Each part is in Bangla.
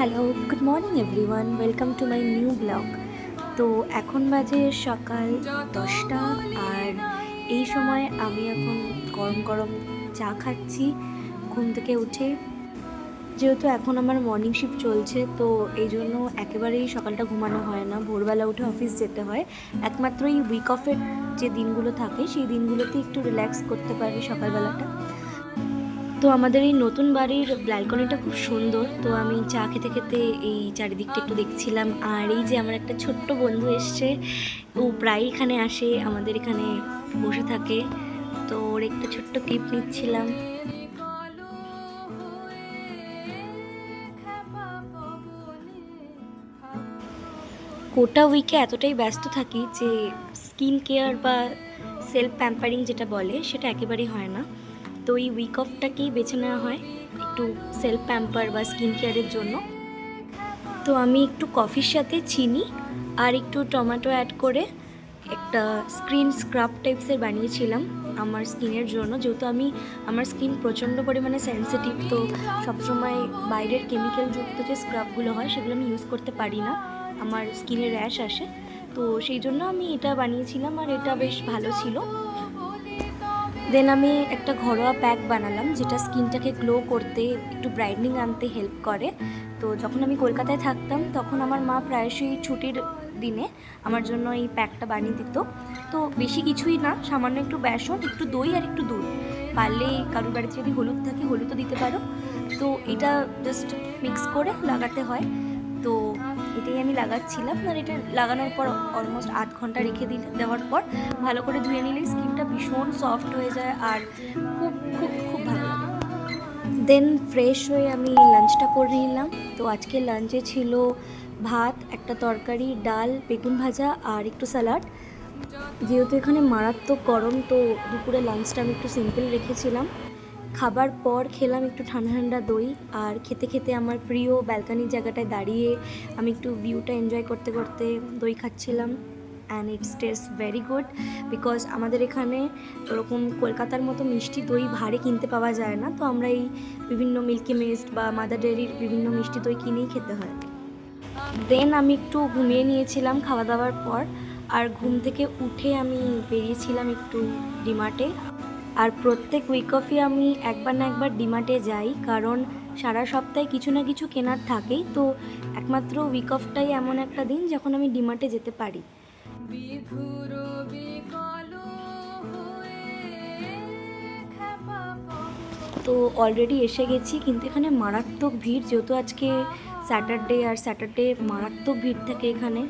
Hello good morning everyone welcome to my new blog তো এখন বাজে সকাল দশটা, আর এই সময় আমি এখন গরম গরম চা খাচ্ছি ঘুম থেকে উঠে। যেহেতু এখন আমার মর্নিং শিফট চলছে, তো এই জন্য একেবারেই সকালটা ঘুমানো হয় না। ভোরবেলা উঠে অফিস যেতে হয়। একমাত্র এই উইক অফের যে দিনগুলো থাকে, সেই দিনগুলোতে একটু রিল্যাক্স করতে পারি সকালবেলাটা। তো আমাদের এই নতুন বাড়ির ব্যালকনিটা খুব সুন্দর। তো আমি চা খেতে খেতে এই চারিদিকটা একটু দেখছিলাম। আর এই যে আমার একটা ছোট্ট বন্ধু এসছে, ও প্রায় এখানে আসে, আমাদের এখানে বসে থাকে। তো ওর একটা ছোট্ট ক্লিপ নিচ্ছিলাম। গোটা উইকে এতটাই ব্যস্ত থাকি যে স্কিন কেয়ার বা সেলফ প্যাম্পারিং যেটা বলে, সেটা একেবারেই হয় না। তো এই উইক অফটাকেই বেছে নেওয়া হয় একটু সেলফ প্যাম্পার বা স্কিন কেয়ারের জন্য। তো আমি একটু কফির সাথে চিনি আর একটু টমেটো অ্যাড করে একটা স্ক্রিন স্ক্রাব টাইপসের বানিয়েছিলাম আমার স্কিনের জন্য। যেহেতু আমি, আমার স্কিন প্রচণ্ড পরিমাণে সেন্সিটিভ তো সবসময় বাইরের কেমিক্যালযুক্ত যে স্ক্রাবগুলো হয় সেগুলো আমি ইউজ করতে পারি না। আমার স্কিনে র্যাশ আসে। তো সেই জন্য আমি এটা বানিয়েছিলাম আর এটা বেশ ভালো ছিল। দেন আমি একটা ঘরোয়া প্যাক বানালাম, যেটা স্কিনটাকে গ্লো করতে, একটু ব্রাইটনিং আনতে হেল্প করে। তো যখন আমি কলকাতায় থাকতাম, তখন আমার মা প্রায়শই ছুটির দিনে আমার জন্য এই প্যাকটা বানিয়ে দিত। তো বেশি কিছুই না, সামান্য একটু বেসন, একটু দই আর একটু দুধ। পারলে কারোর বাড়িতে যদি হলুদ থাকে, হলুদও দিতে পারো। তো এটা জাস্ট মিক্স করে লাগাতে হয়। তো এটাই আমি লাগাচ্ছিলাম। আর এটা লাগানোর পর অলমোস্ট আধ ঘণ্টা রেখে দিলে, দেওয়ার পর ভালো করে ধুয়ে নিলে স্কিনটা ভীষণ সফট হয়ে যায় আর খুব খুব খুব ভালো লাগে। দেন ফ্রেশ হয়ে আমি লাঞ্চটা করে নিলাম। তো আজকে লাঞ্চে ছিল ভাত, একটা তরকারি, ডাল, বেগুন ভাজা আর একটু স্যালাড যেহেতু এখানে মারাত্মক গরম, তো দুপুরে লাঞ্চটা আমি একটু সিম্পল রেখেছিলাম। খাবার পর খেলাম একটু ঠান্ডা ঠান্ডা দই আর খেতে খেতে আমার প্রিয় ব্যালকানির জায়গাটায় দাঁড়িয়ে আমি একটু ভিউটা এনজয় করতে করতে দই খাচ্ছিলাম and it's taste very good because আমাদের এখানে ওরকম কলকাতার মতো মিষ্টি দই ভারে কিনতে পাওয়া যায় না, তো আমরা এই বিভিন্ন মিল্কি মিস্ট বা মাদার ডেয়ারির বিভিন্ন মিষ্টি দই কিনেই খেতে হয়। দেন আমি একটু ঘুমিয়ে নিয়েছিলাম খাওয়া দাওয়ার পর আর ঘুম থেকে উঠে আমি বেরিয়েছিলাম একটু ডিমার্টে আর প্রত্যেক উইক অফই আমি একবার না একবার ডিমার্টে যাই, কারণ সারা সপ্তাহে কিছু না কিছু কেনার থাকেই। তো একমাত্র উইক অফটাই এমন একটা দিন যখন আমি ডিমার্টে যেতে পারি। তো অলরেডি এসে গেছি, কিন্তু এখানে মারাত্মক ভিড়, যেহেতু আজকে স্যাটারডে আর স্যাটারডে মারাত্মক ভিড় থাকে এখানে।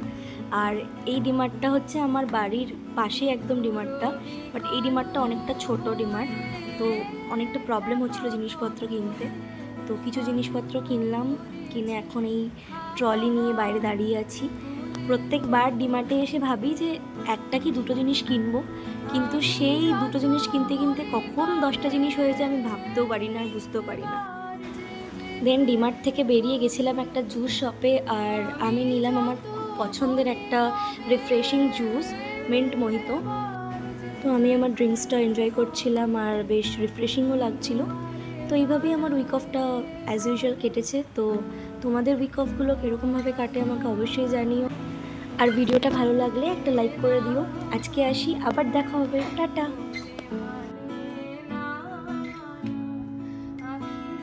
আর এই ডিমার্টটা হচ্ছে আমার বাড়ির পাশে একদম ডিমার্টটা বাট এই ডিমার্টটা অনেকটা ছোট ডিমার্ট, তো অনেকটা প্রবলেম হচ্ছিল জিনিসপত্র কিনতে। তো কিছু জিনিসপত্র কিনলাম, কিনে এখন এই ট্রলি নিয়ে বাইরে দাঁড়িয়ে আছি। প্রত্যেকবার ডিমার্টে এসে ভাবি যে একটা কি দুটো জিনিস কিনবো, কিন্তু সেই দুটো জিনিস কিনতে কিনতে কখন দশটা জিনিস হয়েছে আমি ভাবতেও পারি না, বুঝতেও পারি না। দেন ডিমার্ট থেকে বেরিয়ে গেছিলাম একটা জুস শপে আর আমি নিলাম আমার পছন্দের একটা রিফ্রেশিং জুস মিন্ট মোহিতো তো আমি আমার ড্রিঙ্কসটা এনজয় করছিলাম আর বেশ রিফ্রেশিংও লাগছিল। তো এইভাবেই আমার উইক অফটা অ্যাজ ইউজুয়াল কেটেছে। তো তোমাদের উইক অফগুলো কীরকমভাবে কাটে আমাকে অবশ্যই জানিও। আর ভিডিওটা ভালো লাগলে একটা লাইক করে দিও। আজকে আসি, আবার দেখা হবে। টাটা!